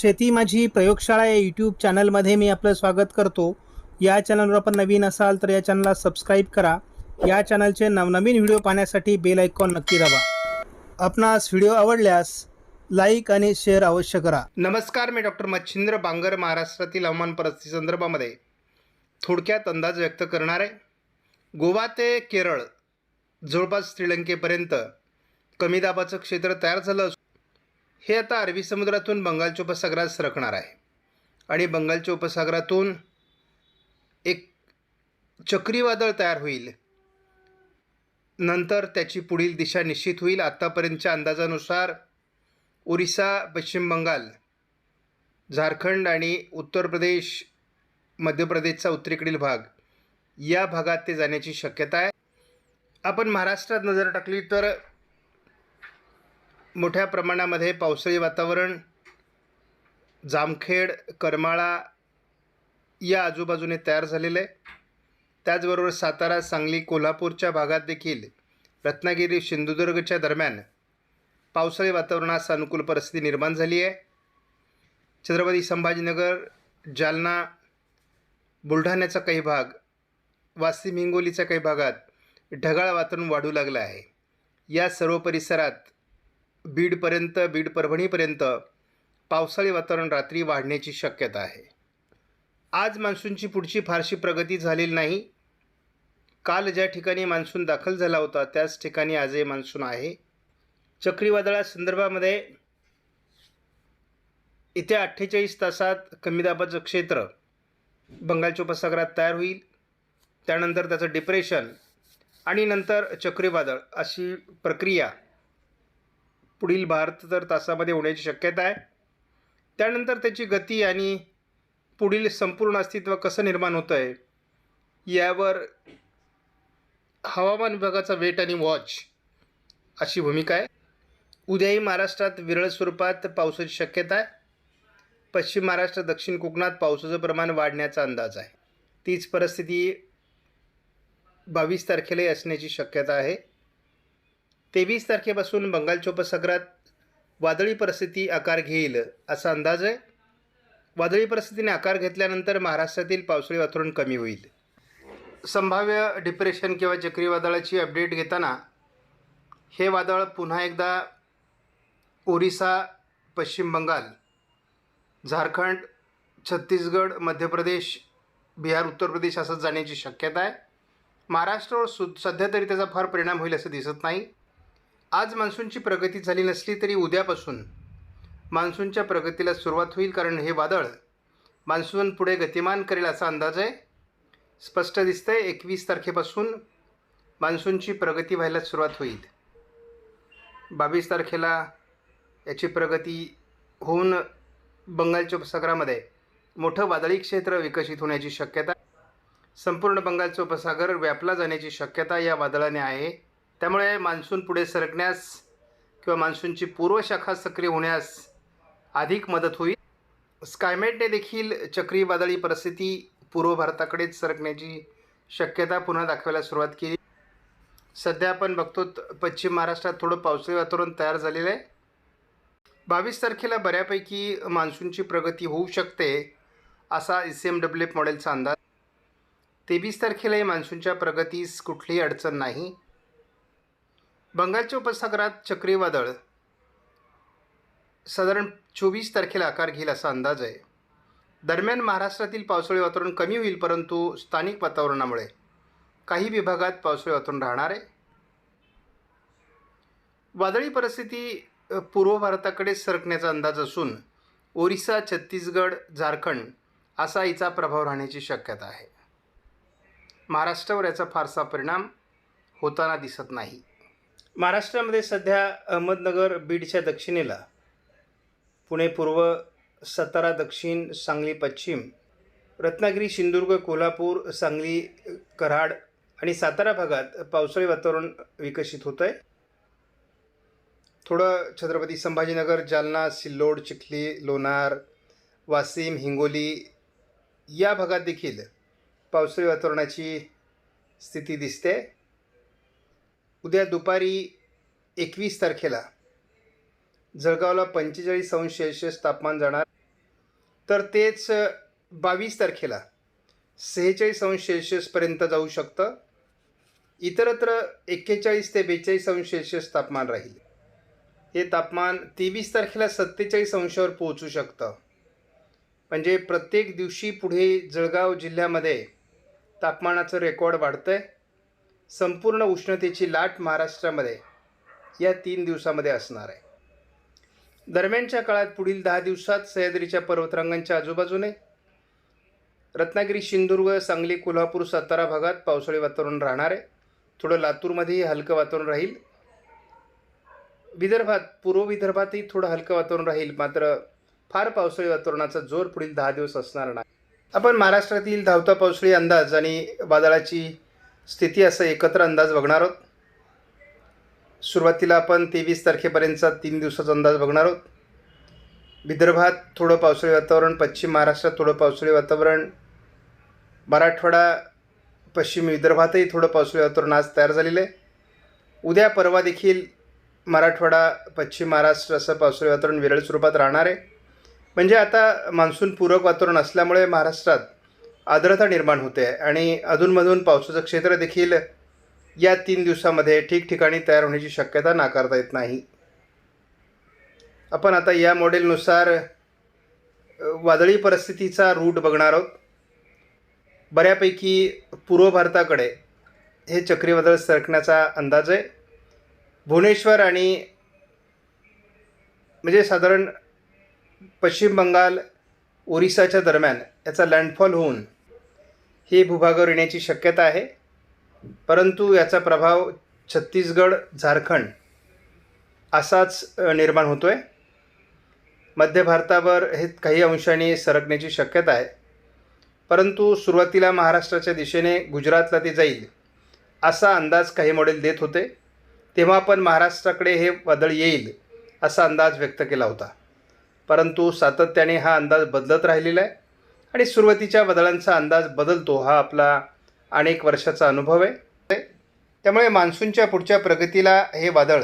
शेती माझी प्रयोगशाळा या यूट्यूब चॅनलमध्ये मी आपलं स्वागत करतो. या चॅनलवर आपण नवीन असाल तर या चॅनलला सबस्क्राईब करा. या चॅनलचे नवनवीन व्हिडिओ पाहण्यासाठी बेल आयकॉन नक्की दाबा. आपणास व्हिडिओ आवडल्यास लाईक आणि शेअर अवश्य करा. नमस्कार मी डॉक्टर मच्छिंद्र बांगर महाराष्ट्रातील हवामान परिस्थिती संदर्भामध्ये. थोडक्यात अंदाज व्यक्त करणार आहे. गोवा ते केरळ जवळपास श्रीलंकेपर्यंत कमी दाबाचं क्षेत्र तयार झालं हे आता अरबी समुद्रातून बंगालच्या उपसागरात सरकणार आहे. आणि बंगालच्या उपसागरातून एक चक्रीवादळ तयार होईल. नंतर त्याची पुढील दिशा निश्चित होईल. आत्तापर्यंतच्या अंदाजानुसार ओरिसा पश्चिम बंगाल झारखंड आणि उत्तर प्रदेश मध्य प्रदेशचा उत्तरेकडील भाग या भागात ते जाण्याची शक्यता आहे. आपण महाराष्ट्रात नजर टाकली तर मोठ्या प्रमाणामध्ये पावसाळी वातावरण जामखेड करमाळा या आजूबाजूने तयार झालेलं. आहे त्याचबरोबर सातारा सांगली कोल्हापूरच्या भागात देखील रत्नागिरी सिंधुदुर्गच्या दरम्यान पावसाळी वातावरणास अनुकूल परिस्थिती निर्माण झाली आहे. छत्रपती संभाजीनगर जालना बुलढाण्याचा काही भाग वाशिम हिंगोलीच्या काही भागात ढगाळ वातावरण वाढू लागलं आहे. या सर्व परिसरात बीडपर्यंत बीड परभणीपर्यंत पावसाळी वातावरण रात्री वाढण्याची शक्यता आहे. आज मान्सूनची पुढची फारशी प्रगती झालेली नाही. काल ज्या ठिकाणी मान्सून दाखल झाला होता त्याच ठिकाणी आजही मान्सून आहे. चक्रीवादळासंदर्भामध्ये येत्या अठ्ठेचाळीस तासात कमी दाबाचं क्षेत्र बंगालच्या उपसागरात तयार होईल. त्यानंतर त्याचं डिप्रेशन आणि नंतर चक्रीवादळ अशी प्रक्रिया पुढील बहात्तर तासामध्ये होण्याची शक्यता आहे त्यानंतर त्याची गती आणि पुढील संपूर्ण अस्तित्व कसं निर्माण होतं आहे यावर हवामान विभागाचा वेट आणि वॉच अशी भूमिका आहे. उद्याही महाराष्ट्रात विरळ स्वरूपात पावसाची शक्यता आहे. पश्चिम महाराष्ट्र दक्षिण कोकणात पावसाचं प्रमाण वाढण्याचा अंदाज आहे. तीच परिस्थिती बावीस तारखेलाही असण्याची शक्यता आहे. तेवीस तारखेपासून बंगालच्या उपसागरात वादळी परिस्थिती आकार घेईल असा अंदाज आहे. वादळी परिस्थितीने आकार घेतल्यानंतर महाराष्ट्रातील पावसाळी वातावरण कमी होईल. संभाव्य डिप्रेशन किंवा चक्रीवादळाची अपडेट घेताना हे वादळ पुन्हा एकदा ओरिसा पश्चिम बंगाल झारखंड छत्तीसगड मध्य प्रदेश बिहार उत्तर प्रदेश असं जाण्याची शक्यता आहे. महाराष्ट्रावर सु सध्या तरी त्याचा फार परिणाम होईल असं दिसत नाही. आज मान्सूनची प्रगती झाली नसली तरी उद्यापासून मान्सूनच्या प्रगतीला सुरुवात होईल कारण हे वादळ मान्सून पुढे गतिमान करेल असा अंदाज आहे. स्पष्ट दिसतंय एकवीस तारखेपासून मान्सूनची प्रगती व्हायला सुरुवात होईल. बावीस तारखेला याची प्रगती होऊन बंगालच्या उपसागरामध्ये मोठं वादळी क्षेत्र विकसित होण्याची शक्यता संपूर्ण बंगालचा उपसागर व्यापला जाण्याची शक्यता या वादळाने आहे. त्यामुळे मान्सून पुढे सरकण्यास किंवा मान्सूनची पूर्वशाखा सक्रिय होण्यास अधिक मदत होईल. स्कायमेटने देखील चक्रीवादळी परिस्थिती पूर्व भारताकडेच सरकण्याची शक्यता पुन्हा दाखवायला सुरुवात केली. सध्या आपण बघतो पश्चिम महाराष्ट्रात थोडं पावसाळी वातावरण तयार झालेलं आहे. बावीस तारखेला बऱ्यापैकी मान्सूनची प्रगती होऊ शकते असा E C M W F मॉडेलचा अंदाज. तेवीस तारखेलाही मान्सूनच्या प्रगतीस कुठलीही अडचण नाही. बंगालच्या उपसागरात चक्रीवादळ. साधारण चोवीस तारखेला आकार घेईल असा अंदाज आहे. दरम्यान महाराष्ट्रातील पावसाळी वातावरण कमी होईल परंतु स्थानिक वातावरणामुळे. काही विभागात पावसाळी वातावरण राहणार आहे. वादळी परिस्थिती पूर्व भारताकडे सरकण्याचा अंदाज असून ओरिसा छत्तीसगड झारखंड असा हिचा प्रभाव राहण्याची शक्यता आहे. महाराष्ट्रावर याचा फारसा परिणाम होताना दिसत नाही. महाराष्ट्रामध्ये सध्या अहमदनगर बीडच्या दक्षिणेला पुणे पूर्व सातारा दक्षिण सांगली पश्चिम रत्नागिरी सिंधुदुर्ग कोल्हापूर सांगली कराड आणि सातारा भागात पावसाळी वातावरण विकसित होतं आहे थोडं छत्रपती संभाजीनगर जालना सिल्लोड चिखली लोणार वाशिम हिंगोली या भागात देखील पावसाळी वातावरणाची स्थिती दिसते. उद्या दुपारी एकवीस तारखेला जळगावला पंचेचाळीस अंश सेल्शियस तापमान जाणार. तर तेच बावीस तारखेला सेहेचाळीस अंश सेल्शियसपर्यंत जाऊ शकतं. इतरत्र एक्केचाळीस ते बेचाळीस अंश सेल्शियस तापमान राहील. हे तापमान तेवीस तारखेला सत्तेचाळीस अंशावर पोहोचू शकतं. म्हणजे प्रत्येक दिवशी पुढे जळगाव जिल्ह्यामध्ये तापमानाचं रेकॉर्ड वाढतं आहे संपूर्ण उष्णतेची लाट महाराष्ट्रामध्ये या तीन दिवसामध्ये असणार आहे. दरम्यानच्या काळात पुढील दहा दिवसात सह्याद्रीच्या पर्वतरांगांच्या आजूबाजूने रत्नागिरी सिंधुदुर्ग सांगली कोल्हापूर सातारा भागात पावसाळी वातावरण राहणार आहे. थोडं लातूरमध्येही हलकं वातावरण राहील. विदर्भात पूर्व विदर्भातही थोडं हलकं वातावरण राहील मात्र फार पावसाळी वातावरणाचा जोर पुढील दहा दिवस असणार नाही. आपण महाराष्ट्रातील धावता पावसाळी अंदाज आणि वादळाची स्थिती असं एकत्र अंदाज बघणार आहोत. सुरुवातीला आपण तेवीस तारखेपर्यंतचा तीन दिवसाचा अंदाज बघणार आहोत. विदर्भात थोडं पावसाळी वातावरण पश्चिम महाराष्ट्रात थोडं पावसाळी वातावरण. मराठवाडा पश्चिम विदर्भातही थोडं पावसाळी वातावरण आज तयार झालेलं आहे. उद्या परवा देखील मराठवाडा पश्चिम महाराष्ट्र असं पावसाळी वातावरण विरळ स्वरूपात राहणार आहे. म्हणजे आता मान्सूनपूरक वातावरण असल्यामुळे महाराष्ट्रात आर्द्रता निर्माण होते आहे आणि अधूनमधून पावसाचं क्षेत्र देखील या तीन दिवसामध्ये ठिकठिकाणी तयार होण्याची शक्यता नाकारता येत नाही. आपण आता या मॉडेलनुसार वादळी परिस्थितीचा रूट बघणार आहोत. बऱ्यापैकी पूर्व भारताकडे हे चक्रीवादळ सरकण्याचा अंदाज आहे. भुवनेश्वर आणि म्हणजे साधारण पश्चिम बंगाल ओरिसाच्या दरम्यान याचा लँडफॉल होऊन हे भूभागावर येण्याची शक्यता आहे. परंतु याचा प्रभाव छत्तीसगड झारखंड असाच निर्माण होतो आहे मध्य भारतावर हे काही अंशाने सरकण्याची शक्यता आहे. परंतु सुरुवातीला महाराष्ट्राच्या दिशेने गुजरातला ते जाईल असा अंदाज काही मॉडेल देत होते. तेव्हा पण महाराष्ट्राकडे हे वादळ येईल असा अंदाज व्यक्त केला होता. परंतु सातत्याने हा अंदाज बदलत राहिलेला आहे. आणि सुरुवातीच्या बदलांचा अंदाज बदलतो हा आपला अनेक वर्षाचा अनुभव आहे. त्यामुळे मान्सूनच्या पुढच्या प्रगतीला हे वादळ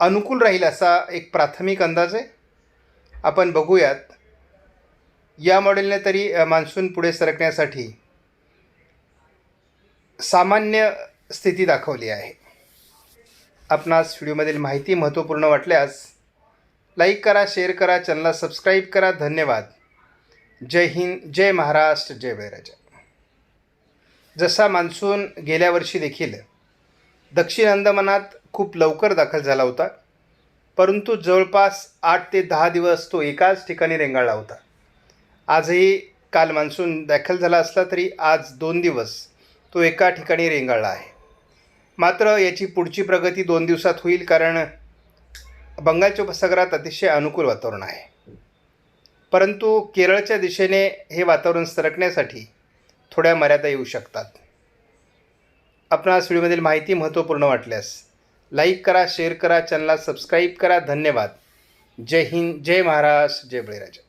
अनुकूल राहील असा एक प्राथमिक अंदाज आहे. आपण बघूयात. या मॉडेलने तरी मान्सून पुढे सरकण्यासाठी सामान्य स्थिती दाखवली आहे. आपणास व्हिडिओमधील माहिती महत्त्वपूर्ण वाटल्यास लाईक करा शेअर करा चॅनलला सबस्क्राईब करा. धन्यवाद. जय हिंद जय महाराष्ट्र जय बैराजा जसा मान्सून गेल्या वर्षी देखील दक्षिण अंदमानात खूप लवकर दाखल झाला होता परंतु जवळपास आठ ते दहा दिवस तो एकाच ठिकाणी रेंगाळला होता. आजही काल मान्सून दाखल झाला असला तरी आज दोन दिवस तो एका ठिकाणी रेंगाळला आहे. मात्र याची पुढची प्रगती दोन दिवसात होईल कारण बंगालच्या उपसागरात अतिशय अनुकूल वातावरण आहे. परंतु केरळच्या दिशेने हे वातावरण सरकण्यासाठी थोड्या मर्यादा येऊ शकतात. आपणास व्हिडिओमधील माहिती महत्त्वपूर्ण वाटल्यास लाईक करा शेअर करा चॅनलला सबस्क्राईब करा. धन्यवाद. जय हिंद जय महाराष्ट्र जय बळीराजा.